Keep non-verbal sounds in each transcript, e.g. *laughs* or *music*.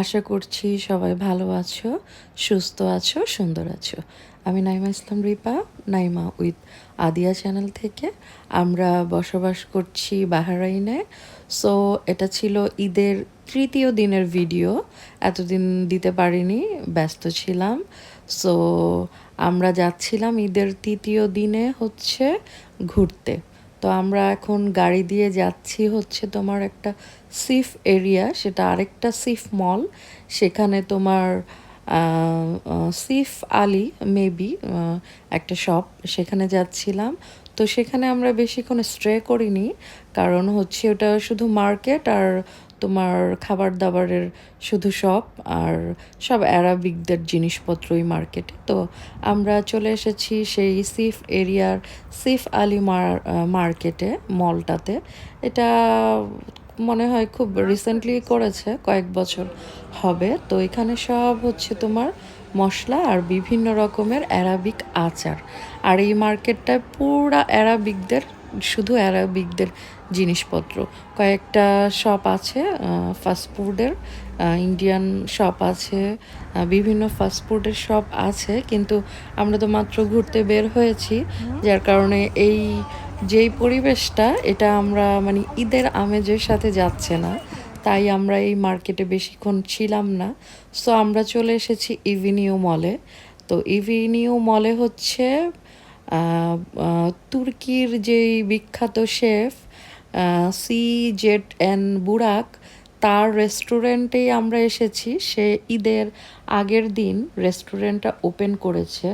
আশা করছি সবাই ভালো আছো, সুস্থ আছো, সুন্দর আছো। আমি নাইমা ইসলাম রিপা, নাইমা উইথ আদিয়া চ্যানেল থেকে। আমরা বসবাস করছি বাহারাইনে। সো, এটা ছিল ঈদের তৃতীয় দিনের ভিডিও। এতদিন দিতে পারিনি, ব্যস্ত ছিলাম। সো, আমরা যাচ্ছিলাম ঈদের তৃতীয় দিনে হচ্ছে ঘুরতে। তো আমরা এখন গাড়ি দিয়ে যাচ্ছি হচ্ছে তোমার একটা সিফ এরিয়া, সেটা আরেকটা সিফ মল। সেখানে তোমার সিফ আলী মেবি একটা শপ, সেখানে যাচ্ছিলাম। তো সেখানে আমরা বেশিক্ষণ স্ট্রে করিনি, কারণ হচ্ছে ওটা শুধু মার্কেট আর তোমার খাবার দাবারের শুধু শপ আর সব অ্যারাবিকদের জিনিসপত্র ওই মার্কেটে তো আমরা চলে এসেছি সেই সিফ এরিয়ার সিফ আলী মার মার্কেটে মলটাতে এটা মনে হয় খুব রিসেন্টলি করেছে, কয়েক বছর হবে। তো এখানে সব হচ্ছে তোমার মশলা আর বিভিন্ন রকমের অ্যারাবিক আচার। আর এই মার্কেটটায় পুরা অ্যারাবিকদের শুধু অ্যারাবিকদের জিনিসপত্র। কয়েকটা শপ আছে ফাস্টফুডের ইন্ডিয়ান শপ আছে বিভিন্ন ফাস্টফুডের শপ আছে কিন্তু আমরা তো মাত্র ঘুরতে বের হয়েছি যার কারণে এই যেই পরিবেশটা এটা আমরা মানে ঈদের আমেজের সাথে যাচ্ছে না। তাই আমরা এই মার্কেটে বেশিক্ষণ ছিলাম না। সো আমরা চলে এসেছি ইভিনিউ মলে তো ইভিনিউ মলে হচ্ছে তুর্কির যেই বিখ্যাত chef C Z N Burak তার রেস্টুরেন্টেই আমরা এসেছি। সে ঈদের আগের দিন রেস্টুরেন্টটা ওপেন করেছে।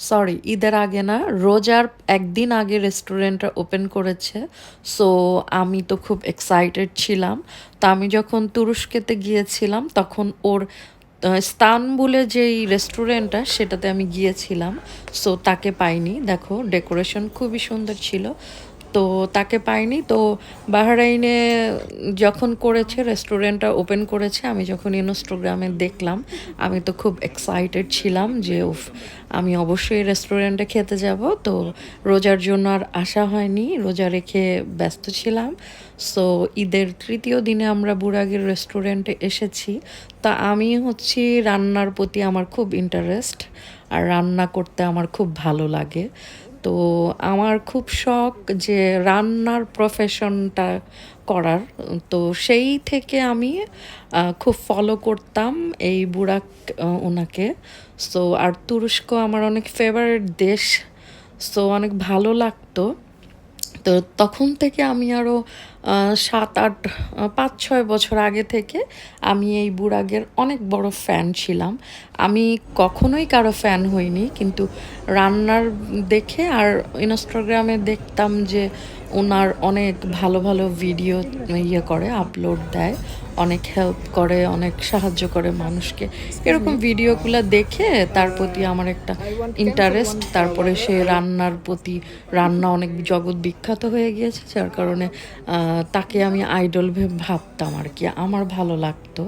সরি ঈদের আগে না রোজার একদিন আগে রেস্টুরেন্টটা ওপেন করেছে। সো আমি তো খুব এক্সাইটেড ছিলাম। তো আমি যখন তুরস্কেতে গিয়েছিলাম তখন ওর আহ, ইস্তানবুলে যেই রেস্টুরেন্টটা সেটাতে আমি গিয়েছিলাম। সো তাকে পাইনি। দেখো ডেকোরেশন খুবই সুন্দর ছিল। তো তাকে পাইনি। তো বাহরাইনে যখন করেছে, রেস্টুরেন্টটা ওপেন করেছে, আমি যখন ইনস্টাগ্রামে দেখলাম, আমি তো খুব এক্সাইটেড ছিলাম যে, উফ, আমি অবশ্যই রেস্টুরেন্টে খেতে যাব। তো রোজার জন্য আর আসা হয়নি, রোজা রেখে ব্যস্ত ছিলাম। সো ঈদের তৃতীয় দিনে আমরা বুড়াগের রেস্টুরেন্টে এসেছি। তা আমি হচ্ছি রান্নার প্রতি আমার খুব ইন্টারেস্ট আর রান্না করতে আমার খুব ভালো লাগে। তো আমার খুব শখ যে রান্নার প্রফেশনটা করার। তো সেই থেকে আমি খুব ফলো করতাম এই বুড়াক ওনাকে। সো আর তুরস্ক আমার অনেক ফেভারিট দেশ। সো অনেক ভালো লাগতো। তো তখন থেকে আমি আরও সাত আট পাঁচ ছয় বছর আগে থেকে আমি এই বুড়াগের অনেক বড় ফ্যান ছিলাম। আমি কখনোই কারও ফ্যান হইনি, কিন্তু রান্নার দেখে আর ইনস্টাগ্রামে দেখতাম যে ওনার অনেক ভালো ভালো ভিডিও ইয়ে করে, আপলোড দেয়। অনেক হেল্প করে, অনেক সাহায্য করে মানুষকে। এরকম ভিডিওগুলো দেখে তার প্রতি আমার একটা ইন্টারেস্ট তারপরে সে রান্নার প্রতি, রান্না অনেক জগৎ বিখ্যাত হয়ে গিয়েছে, যার কারণে তাকে আমি আইডল ভেবে ভাবতাম আর কি। আমার ভালো লাগতো।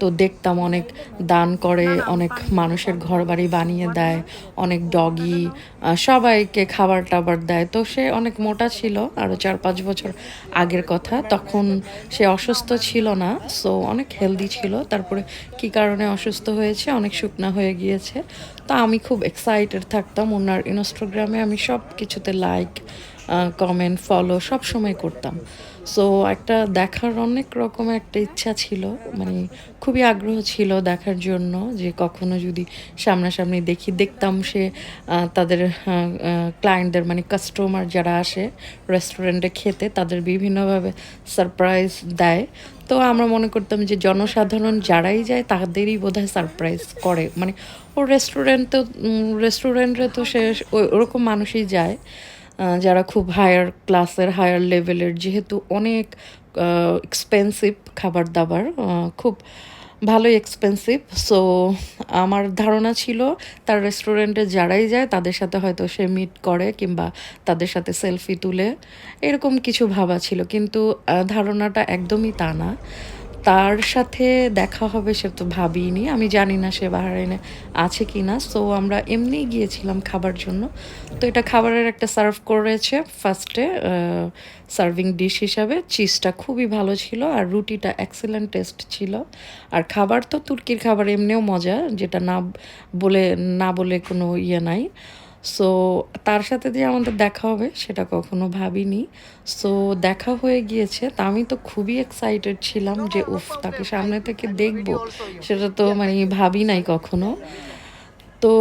তো দেখতাম অনেক দান করে, অনেক মানুষের ঘর বাড়ি বানিয়ে দেয়, অনেক ডগি সবাইকে খাবার টাবার দেয়। তো সে অনেক মোটা ছিল আরও চার পাঁচ বছর আগের কথা। তখন সে অসুস্থ ছিল না। সো অনেক হেলদি ছিল। তারপরে কি কারণে অসুস্থ হয়েছে, অনেক শুকনা হয়ে গিয়েছে। তো আমি খুব এক্সাইটেড থাকতাম। ওনার ইনস্টাগ্রামে আমি সব কিছুতে লাইক কমেন্ট ফলো সব সময় করতাম। সো একটা দেখার অনেক রকম একটা ইচ্ছা ছিল। মানে খুবই আগ্রহ ছিল দেখার জন্য যে কখনো যদি সামনাসামনি দেখি, দেখতাম সে তাদের ক্লায়েন্টদের মানে কাস্টমার যারা আসে রেস্টুরেন্টে খেতে, তাদের বিভিন্নভাবে সারপ্রাইজ দেয়। তো আমরা মনে করতাম যে জনসাধারণ যারাই যায় তাদেরই বোধহয় সারপ্রাইজ করে। মানে ও রেস্টুরেন্ট তো রেস্টুরেন্টে তো সে ওরকম মানুষই যায় যারা খুব হায়ার ক্লাসের হায়ার লেভেলের যেহেতু অনেক এক্সপেন্সিভ খাবার দাবার খুব ভালোই এক্সপেন্সিভ সো আমার ধারণা ছিল তার রেস্টুরেন্টে যারাই যায় তাদের সাথে হয়তো সে মিট করে কিংবা তাদের সাথে সেলফি তুলে, এরকম কিছু ভাবা ছিল। কিন্তু ধারণাটা একদমই তা না। তার সাথে দেখা হবে সে তো ভাবিনি। আমি জানি না সে বাহারাইনে আছে কি না সো আমরা এমনিই গিয়েছিলাম খাবার জন্য। তো এটা খাবারের একটা সার্ভ করেছে ফার্স্টে সার্ভিং ডিশ হিসাবে। চিজটা খুবই ভালো ছিল আর রুটিটা এক্সেলেন্ট টেস্ট ছিল। আর খাবার তো তুর্কির খাবার এমনিও মজা, যেটা না বলে না বলে কোনো ইয়ে নাই। সো তার সাথে যে আমাদের দেখা হবে সেটা কখনো ভাবিনি। সো দেখা হয়ে গিয়েছে তা আমি তো খুবই এক্সাইটেড ছিলাম যে উফ তাকে সামনে থেকে দেখব। সেটা তো মানে ভাবি নাই কখনো। তো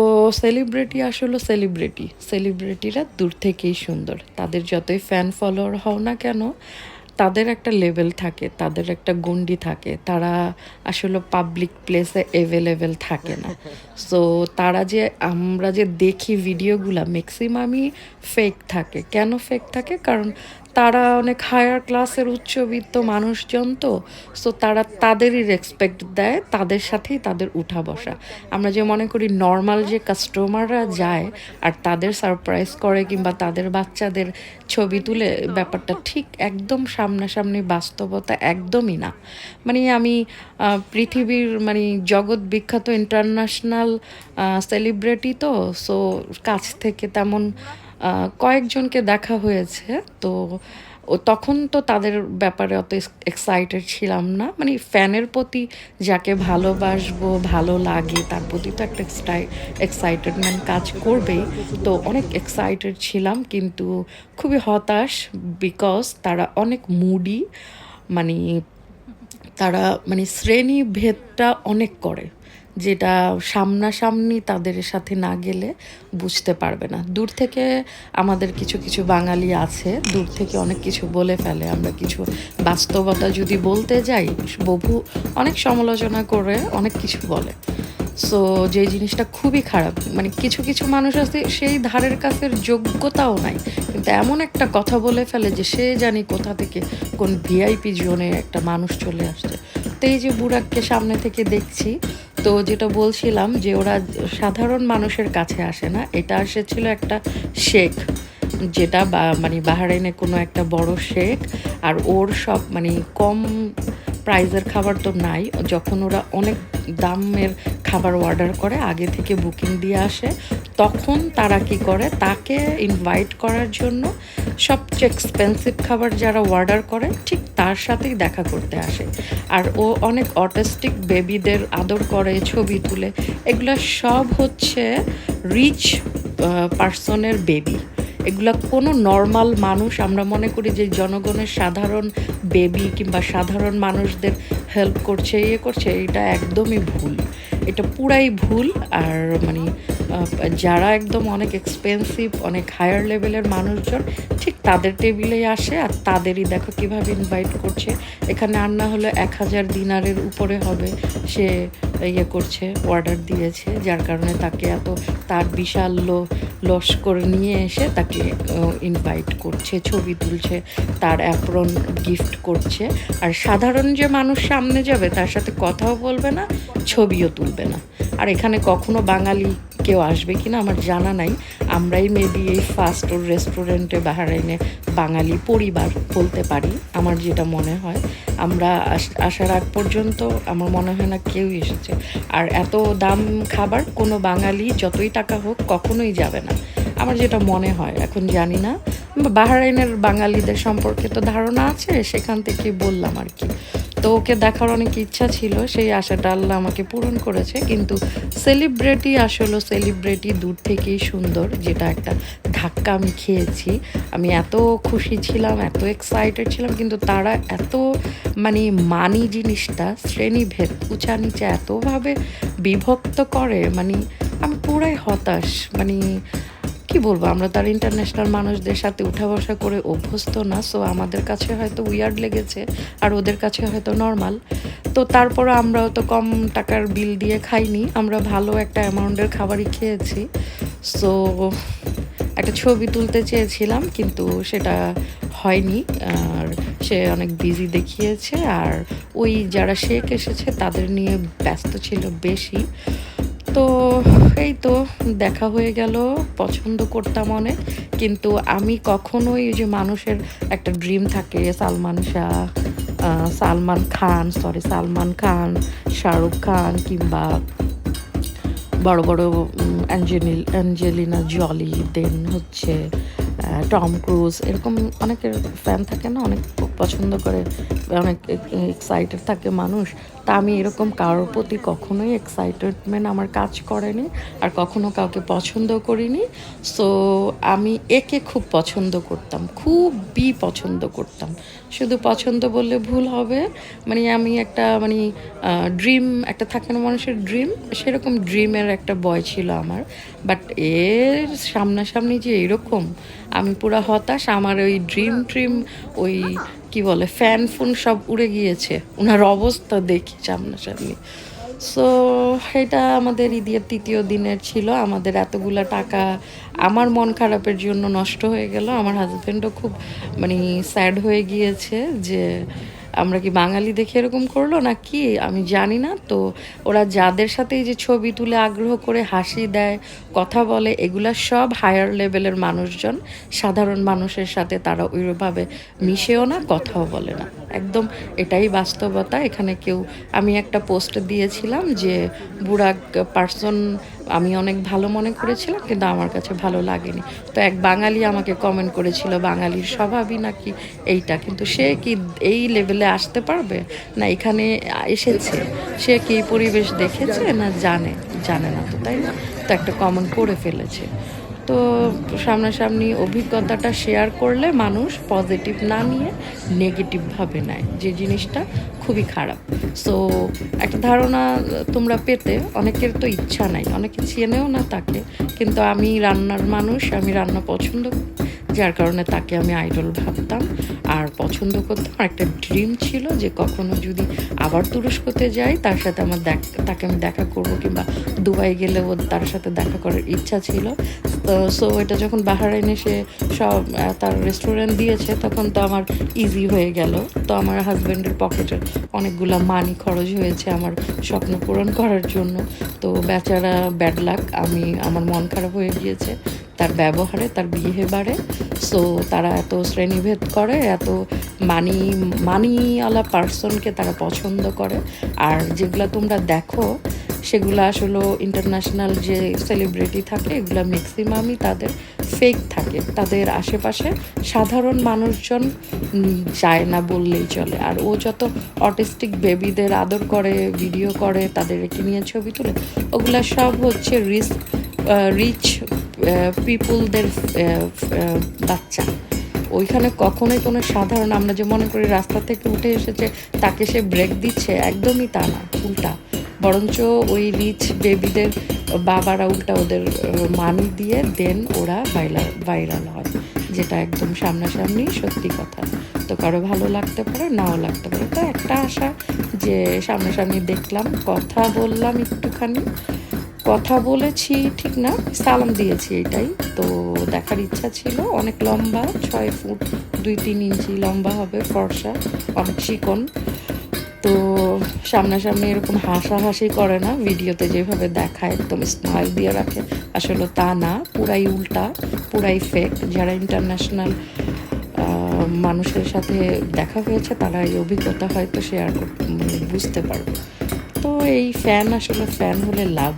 সেলিব্রিটি আসলে সেলিব্রিটি সেলিব্রিটিরা দূর থেকেই সুন্দর। তাদের যতই ফ্যান ফলোয়ার হও না কেন তাদের একটা লেভেল থাকে তাদের একটা গন্ডি থাকে তারা আসলে পাবলিক প্লেসে অ্যাভেলেবেল থাকে না। *laughs* সো তারা যে আমরা যে দেখি ভিডিওগুলা ম্যাক্সিমামই ফেক থাকে। কেন ফেক থাকে? কারণ তারা অনেক হায়ার ক্লাসের উচ্চবিত্ত মানুষজন তো সো তারা তাদেরই রেসপেক্ট দেয়, তাদের সাথেই তাদের উঠা বসা। আমরা যে মনে করি নর্মাল যে কাস্টমাররা যায় আর তাদের সারপ্রাইজ করে কিংবা তাদের বাচ্চাদের ছবি তুলে, ব্যাপারটা ঠিক একদম সামনাসামনি বাস্তবতা একদমই না। মানে আমি পৃথিবীর মানে জগৎ বিখ্যাত ইন্টারন্যাশনাল সেলিব্রিটি তো সো কাছ থেকে তেমন কয়েকজনকে দেখা হয়েছে, তো ও তখন তো তাদের ব্যাপারে অত এক্সাইটেড ছিলাম না। মানে ফ্যানের প্রতি যাকে ভালোবাসবো, ভালো লাগে, তার প্রতি তো একটা এক্সটাই এক্সাইটেডমেন্ট কাজ করবেই। তো অনেক এক্সাইটেড ছিলাম, কিন্তু খুবই হতাশ বিকজ তারা অনেক মুডি মানে তারা মানে শ্রেণীভেদটা অনেক করে। যেটা সামনাসামনি তাদের সাথে না গেলে বুঝতে পারবে না। দূর থেকে আমাদের কিছু কিছু বাঙালি আছে, দূর থেকে অনেক কিছু বলে ফেলে। আমরা কিছু বাস্তবতা যদি বলতে যাই, বহু, অনেক সমালোচনা করে অনেক কিছু বলে। সো যে জিনিসটা খুবই খারাপ মানে কিছু কিছু মানুষ আছে, সেই ধারের কাছের যোগ্যতাও নাই। কিন্তু এমন একটা কথা বলে ফেলে যে সে জানি কোথা থেকে কোন ভিআইপি জোনে একটা মানুষ চলে আসছে। তো এই যে বুড়াককে সামনে থেকে দেখছি, তো যেটা বলছিলাম যে ওরা সাধারণ মানুষের কাছে আসে না, এটা এসেছিল একটা শেখ, যেটা বা মানে বাহারাইনে কোনো একটা বড় শেখ, আর ওর সব মানে কম প্রাইজের খাবার তো নাই, যখন ওরা অনেক দামের খাবার অর্ডার করে, আগে থেকে বুকিং দিয়ে আসে, তখন তারা কি করে, তাকে ইনভাইট করার জন্য সবচেয়ে এক্সপেন্সিভ খাবার যারা অর্ডার করে, ঠিক তার সাথেই দেখা করতে আসে। আর ও অনেক অটিস্টিক বেবিদের আদর করে, ছবি তুলে। এগুলো সব হচ্ছে রিচ পার্সনের বেবি এগুলা কোনো নর্মাল মানুষ, আমরা মনে করি যে জনগণের সাধারণ বেবি কিংবা সাধারণ মানুষদের হেল্প করছে ইয়ে করছে, এটা একদমই ভুল। এটা পুরাই ভুল আর মানে যারা একদম অনেক এক্সপেন্সিভ অনেক হায়ার লেভেলের মানুষজন, ঠিক তাদের টেবিলেই আসে আর তাদেরই দেখো কীভাবে ইনভাইট করছে। এখানে আর না হলে এক হাজার দিনারের উপরে হবে। সে ইয়ে করছে অর্ডার দিয়েছে, যার কারণে তাকে এত, তার বিশাল লো লস্কর নিয়ে এসে তাকে ইনভাইট করছে, ছবি তুলছে, তার অ্যাপ্রন গিফট করছে। আর সাধারণ যে মানুষ সামনে যাবে, তার সাথে কথাও বলবে না, ছবিও তুলবে না। আর এখানে কখনো বাঙালি কেউ আসবে কিনা আমার জানা নাই। আমরাই মেবি এই ফাস্ট রেস্টুরেন্টে বাহারাইনে বাঙালি পরিবার বলতে পারি, আমার যেটা মনে হয়। আমরা আস- আসার আগ পর্যন্ত আমার মনে হয় না কেউই এসেছে। আর এত দাম খাবার কোনো বাঙালি যতই টাকা হোক কখনোই যাবে না। আমার যেটা মনে হয়, এখন জানি না। বাহারাইনের বাঙালিদের সম্পর্কে তো ধারণা আছে, সেখান থেকে বললাম আর কি। তো ওকে দেখার অনেক ইচ্ছা ছিল, সেই আশাটা আল্লাহ আমাকে পূরণ করেছে। কিন্তু সেলিব্রিটি আসলে সেলিব্রিটি দূর থেকেই সুন্দর, যেটা একটা ধাক্কা আমি খেয়েছি। আমি এত খুশি ছিলাম, এত এক্সাইটেড ছিলাম, কিন্তু তারা এত মানে মানি জিনিসটা, শ্রেণীভেদ উঁচা নিচে এতভাবে বিভক্ত করে মানে আমি পুরাই হতাশ মানে কি বলব, আমরা তার ইন্টারন্যাশনাল মানুষদের সাথে উঠা বসা করে অভ্যস্ত না সো আমাদের কাছে হয়তো উইয়ার্ড লেগেছে আর ওদের কাছে হয়তো নর্মাল তো তারপরে আমরাও তো কম টাকার বিল দিয়ে খাইনি, আমরা ভালো একটা অ্যামাউন্টের খাবারই খেয়েছি। সো একটা ছবি তুলতে চেয়েছিলাম, কিন্তু সেটা হয়নি, আর সে অনেক বিজি দেখিয়েছে, আর ওই যারা শেখ এসেছে তাদের নিয়ে ব্যস্ত ছিল বেশি। তো এই তো দেখা হয়ে গেল, পছন্দ করতাম অনেক, কিন্তু আমি কখনোই যে মানুষের একটা ড্রিম থাকে, সালমান শাহ সালমান খান সরি সালমান খান, শাহরুখ খান, কিংবা বড় বড় অ্যাঞ্জেলিল অ্যাঞ্জেলিনা জলি, দেন হচ্ছে টম ক্রুজ, এরকম অনেকের ফ্যান থাকে না, অনেক পছন্দ করে, অনেক এক্সাইটেড থাকে মানুষ তা আমি এরকম কারোর প্রতি কখনোই এক্সাইটেডমেন্ট আমার কাজ করেনি আর কখনো কাউকে পছন্দ করিনি। সো আমি একে খুব পছন্দ করতাম, খুবই পছন্দ করতাম। শুধু পছন্দ বললে ভুল হবে মানে আমি একটা মানে ড্রিম একটা থাকে না মানুষের ড্রিম সেরকম ড্রিমের একটা বয় ছিল আমার। বাট এর সামনাসামনি যে এরকম, আমি পুরো হতাশ, আমার ওই ড্রিম ট্রিম ওই কি বলে ফ্যান ফোন সব উড়ে গিয়েছে। ওনার অবস্থা দেখি সামনাসামনি। সো এটা আমাদের ঈদের তৃতীয় দিনের ছিল। আমাদের এতগুলা টাকা আমার মন খারাপের জন্য নষ্ট হয়ে গেল। আমার হাজব্যান্ডও খুব মানে স্যাড হয়ে গিয়েছে যে আমরা কি বাঙালি দেখে এরকম করল না কি আমি জানি না। তো ওরা যাদের সাথে এই যে ছবি তুলে আগ্রহ করে হাসি দেয়, কথা বলে, এগুলা সব হায়ার লেভেলের মানুষজন। সাধারণ মানুষের সাথে তারা ওইভাবে মিশেও না, কথাও বলে না। একদম এটাই বাস্তবতা। এখানে কেউ, আমি একটা পোস্ট দিয়েছিলাম যে বুড়া পার্সন আমি অনেক ভালো মনে করেছিলাম, কিন্তু আমার কাছে ভালো লাগেনি। তো এক বাঙালি আমাকে কমেন্ট করেছিল, বাঙালির স্বভাবই নাকি এইটা? কিন্তু সে কি এই লেভেলে আসতে পারবে? না, এখানে এসেছে। সে কি পরিবেশ দেখেছে? না, জানে। জানে না তো, তাই না? তো একটা কমেন্ট করে ফেলেছে। তো সামনাসামনি অভিজ্ঞতাটা শেয়ার করলে মানুষ পজিটিভ না নিয়ে নেগেটিভভাবে নেয়। যে জিনিসটা খুবই খারাপ। সো একটা ধারণা তোমরা পেতে, অনেকের তো ইচ্ছা নাই, অনেকে চেনেও না তাকে। কিন্তু আমি রান্নার মানুষ, আমি রান্না পছন্দ যার কারণে তাকে আমি আইডল ভাবতাম। আর পছন্দ করতাম, আর একটা ড্রিম ছিল যে কখনো যদি আবার তুরস্কতে যাই, তার সাথে আমার দেখ, তাকে আমি দেখা করব কিংবা দুবাই গেলে গেলেও তার সাথে দেখা করার ইচ্ছা ছিল। তো সো এটা যখন বাহারাইনে সে সব তার রেস্টুরেন্ট দিয়েছে, তখন তো আমার ইজি হয়ে গেল। তো আমার হাজব্যান্ডের পকেটের অনেকগুলা মানি খরচ হয়েছে আমার স্বপ্ন পূরণ করার জন্য। তো বেচারা ব্যাড লাক আমি, আমার মন খারাপ হয়ে গিয়েছে। তার ব্যবহারে, তার বিহেভারে সো তারা এত শ্রেণীভেদ করে, এত মানি মানিওয়ালা পার্সনকে তারা পছন্দ করে। আর যেগুলো তোমরা দেখো সেগুলো আসলে ইন্টারন্যাশনাল যে সেলিব্রিটি থাকে, এগুলো ম্যাক্সিমামই তাদের ফেক থাকে। তাদের আশেপাশে সাধারণ মানুষজন যায় না বললেই চলে। আর ও যত অটিস্টিক বেবিদের আদর করে ভিডিও করে তাদেরকে নিয়ে ছবি তুলে, ওগুলা সব হচ্ছে রিস্ক রিচ পিপুলদের বাচ্চা। ওইখানে কখনোই কোনো সাধারণ, আমরা যে মনে করি রাস্তা থেকে উঠে এসেছে, তাকে সে ব্রেক দিচ্ছে, একদমই তা না, উল্টা। বরঞ্চ ওই রিচ বেবিদের বাবারা উল্টা ওদের মানি দিয়ে দেন ওরা ভাইরাল ভাইরাল হয়। যেটা একদম সামনাসামনি সত্যি কথা। তো কারও ভালো লাগতে পারে, নাও লাগতে পারে। তো একটা আশা যে সামনাসামনি দেখলাম, কথা বললাম একটুখানি। কথা বলেছি ঠিক না, সালাম দিয়েছি এটাই। তো দেখার ইচ্ছা ছিল, অনেক লম্বা, ছয় ফুট, দুই তিন ইঞ্চি লম্বা হবে ফর্সা, অনেক চিকন। তো সামনাসামনি এরকম হাসাহাসি করে না, ভিডিওতে যেভাবে দেখায়, একদম স্মাইল দিয়ে রাখে। আসলে তা না, পুরাই উল্টা, পুরাই ফেক যারা ইন্টারন্যাশনাল মানুষের সাথে দেখা হয়েছে, তারা এই অভিজ্ঞতা হয়তো শেয়ার বুঝতে পারবে। তো এই ফ্যান আসলে ফ্যান হলে লাভ